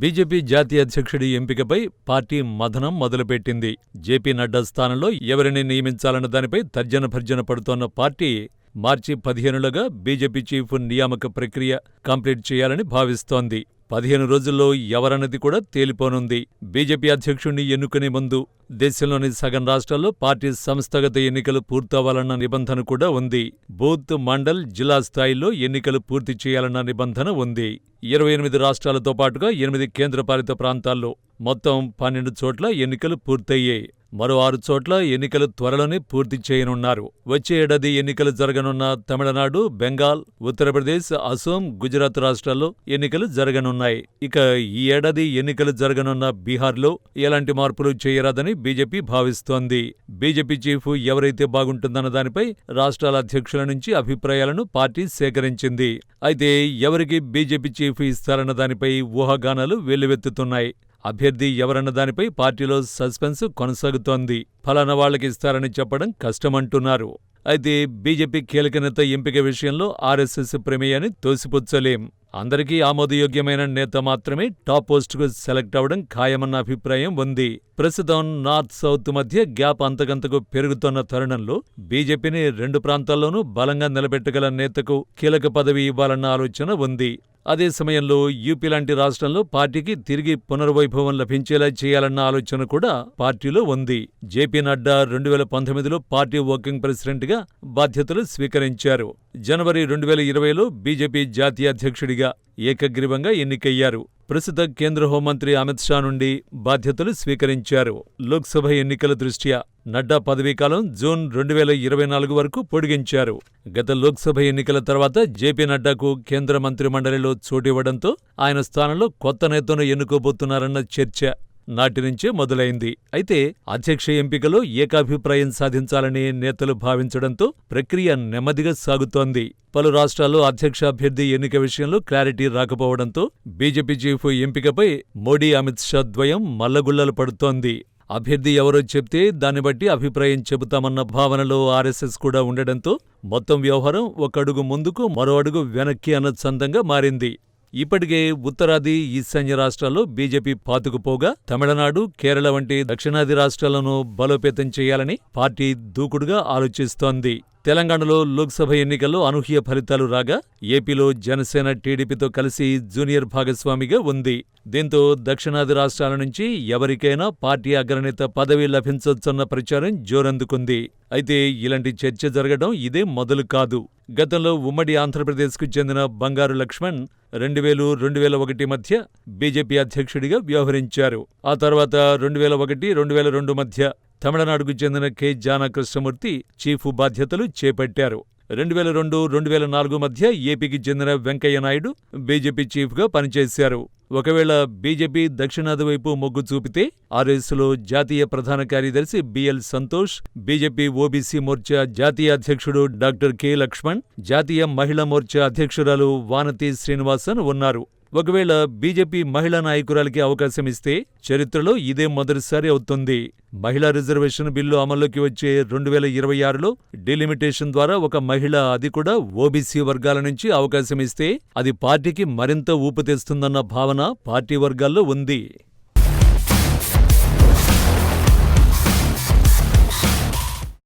BJP జాతీయ అధ్యక్షుడి ఎంపికపై పార్టీ మథనం మొదలుపెట్టింది. జేపీ నడ్డా స్థానంలో ఎవరిని నియమించాలన్న దానిపై తర్జన భర్జన పడుతోన్న పార్టీ మార్చి పదిహేనులోగా బీజేపీ చీఫ్ నియామక ప్రక్రియ కంప్లీట్ చేయాలని భావిస్తోంది. పదిహేను రోజుల్లో ఎవరన్నది కూడా తేలిపోనుంది. బీజేపీ అధ్యక్షుణ్ణి ఎన్నుకునే ముందు దేశంలోని సగం రాష్ట్రాల్లో పార్టీ సంస్థాగత ఎన్నికలు పూర్తవ్వాలన్న నిబంధన కూడా ఉంది. బూత్ మండల్ జిల్లా స్థాయిలో ఎన్నికలు పూర్తి చేయాలన్న నిబంధన ఉంది. ఇరవై ఎనిమిది రాష్ట్రాలతో పాటుగా ఎనిమిది కేంద్రపాలిత ప్రాంతాల్లో మొత్తం పన్నెండు చోట్ల ఎన్నికలు పూర్తయ్యాయి. మరో ఆరు చోట్ల ఎన్నికలు త్వరలోనే పూర్తి చేయనున్నారు. వచ్చే ఏడాది ఎన్నికలు జరగనున్న తమిళనాడు బెంగాల్ ఉత్తరప్రదేశ్ అసోం గుజరాత్ రాష్ట్రాల్లో ఎన్నికలు జరగనున్నాయి. ఇక ఈ ఏడాది ఎన్నికలు జరగనున్న బీహార్లో ఎలాంటి మార్పులు చేయరాదని బీజేపీ భావిస్తోంది. బీజేపీ చీఫ్ ఎవరైతే బాగుంటుందన్న దానిపై రాష్ట్రాల అధ్యక్షుల నుంచి అభిప్రాయాలను పార్టీ సేకరించింది. అయితే ఎవరికి బీజేపీ చీఫ్ ఇస్తారన్న దానిపై ఊహాగానాలు వెల్లువెత్తుతున్నాయి. అభ్యర్థి ఎవరన్న దానిపై పార్టీలో సస్పెన్స్ కొనసాగుతోంది. ఫలానా వాళ్ళకి ఇస్తారని చెప్పడం కష్టమంటున్నారు. అయితే బీజేపీ కీలక నేత ఎంపిక విషయంలో ఆర్ఎస్ఎస్ ప్రమేయాన్ని తోసిపుచ్చలేం. అందరికీ ఆమోదయోగ్యమైన నేత మాత్రమే టాప్ పోస్టుకు సెలెక్ట్ అవడం ఖాయమన్న అభిప్రాయం ఉంది. ప్రస్తుతం నార్త్ సౌత్ మధ్య గ్యాప్ అంతకంతకు పెరుగుతున్న తరుణంలో బీజేపీని రెండు ప్రాంతాల్లోనూ బలంగా నిలబెట్టగల నేతకు కీలక పదవి ఇవ్వాలన్న ఆలోచన ఉంది. అదే సమయంలో యూపీ లాంటి రాష్ట్రంలో పార్టీకి తిరిగి పునర్వైభవం లభించేలా చేయాలన్న ఆలోచన కూడా పార్టీలో ఉంది. జేపీ నడ్డా రెండు వేల పంతొమ్మిదిలో పార్టీ వర్కింగ్ ప్రెసిడెంట్గా బాధ్యతలు స్వీకరించారు. జనవరి రెండు వేల ఇరవైలో బీజేపీ జాతీయ అధ్యక్షుడిగా ఏకగ్రీవంగా ఎన్నికయ్యారు. ప్రస్తుత కేంద్ర హోంమంత్రి అమిత్ షా నుండి బాధ్యతలు స్వీకరించారు. లోక్సభ ఎన్నికల దృష్ట్యా నడ్డా పదవీకాలం జూన్ రెండు వేల ఇరవై నాలుగు వరకు పొడిగించారు. గత లోక్సభ ఎన్నికల తర్వాత జేపీ నడ్డాకు కేంద్ర మంత్రిమండలిలో చోటివ్వడంతో ఆయన స్థానంలో కొత్త నేతను ఎన్నుకోబోతున్నారన్న చర్చ నాటి నుంచే మొదలైంది. అయితే అధ్యక్ష ఎంపికలో ఏకాభిప్రాయం సాధించాలని నేతలు భావించడంతో ప్రక్రియ నెమ్మదిగా సాగుతోంది. పలు రాష్ట్రాల్లో అధ్యక్ష అభ్యర్థి ఎన్నిక విషయంలో క్లారిటీ రాకపోవడంతో బీజేపీ చీఫ్ ఎంపికపై మోడీ అమిత్ షా ద్వయం మల్లగుల్లలు పడుతోంది. అభ్యర్థి ఎవరో చెప్తే దాన్ని బట్టి అభిప్రాయం చెబుతామన్న భావనలో ఆర్ఎస్ఎస్ కూడా ఉండడంతో మొత్తం వ్యవహారం ఒక అడుగు ముందుకు మరో అడుగు వెనక్కి అన్నచందంగా మారింది. ఇప్పటికే ఉత్తరాది ఈశాన్య రాష్ట్రాల్లో బీజేపీ పాతుకుపోగా తమిళనాడు కేరళ వంటి దక్షిణాది రాష్ట్రాలను బలోపేతం చేయాలని పార్టీ దూకుడుగా ఆలోచిస్తోంది. తెలంగాణలో లోక్సభ ఎన్నికల్లో అనూహ్య ఫలితాలు రాగా ఏపీలో జనసేన టీడీపీతో కలిసి జూనియర్ భాగస్వామిగా ఉంది. దీంతో దక్షిణాది రాష్ట్రాల నుంచి ఎవరికైనా పార్టీ అగ్రనేత పదవి లభించొచ్చన్న ప్రచారం జోరందుకుంది. అయితే ఇలాంటి చర్చ జరగడం ఇదే మొదలు కాదు. గతంలో ఉమ్మడి ఆంధ్రప్రదేశ్కు చెందిన బంగారు లక్ష్మణ్ రెండు వేలు రెండు వేల ఒకటి మధ్య బీజేపీ అధ్యక్షుడిగా వ్యవహరించారు. ఆ తర్వాత రెండు వేల ఒకటి రెండు వేల రెండు మధ్య తమిళనాడుకు చెందిన కె. జానా కృష్ణమూర్తి చీఫ్ బాధ్యతలు చేపట్టారు. రెండు వేల రెండు రెండు వేల నాలుగు మధ్య ఏపీకి చెందిన వెంకయ్య నాయుడు బీజేపీ చీఫ్గా పనిచేశారు. ఒకవేళ బీజేపీ దక్షిణాది వైపు మొగ్గు చూపితే ఆర్ఎస్లో జాతీయ ప్రధాన కార్యదర్శి BL Santhosh BJP OBC Morcha జాతీయ అధ్యక్షుడు డాక్టర్ కె లక్ష్మణ్ జాతీయ మహిళా మోర్చా అధ్యక్షురాలు వానతి శ్రీనివాసన్ ఉన్నారు. ఒకవేళ బీజేపీ మహిళా నాయకురాలకి అవకాశం ఇస్తే చరిత్రలో ఇదే మొదటిసారి అవుతుంది. మహిళా రిజర్వేషన్ బిల్లు అమల్లోకి వచ్చే రెండు వేల ఇరవై ఆరులో డిలిమిటేషన్ ద్వారా ఒక మహిళ అది కూడా ఓబీసీ వర్గాల నుంచి అవకాశం ఇస్తే అది పార్టీకి మరింత ఊపు తెస్తుందన్న భావన భావన పార్టీ వర్గాల్లో ఉంది.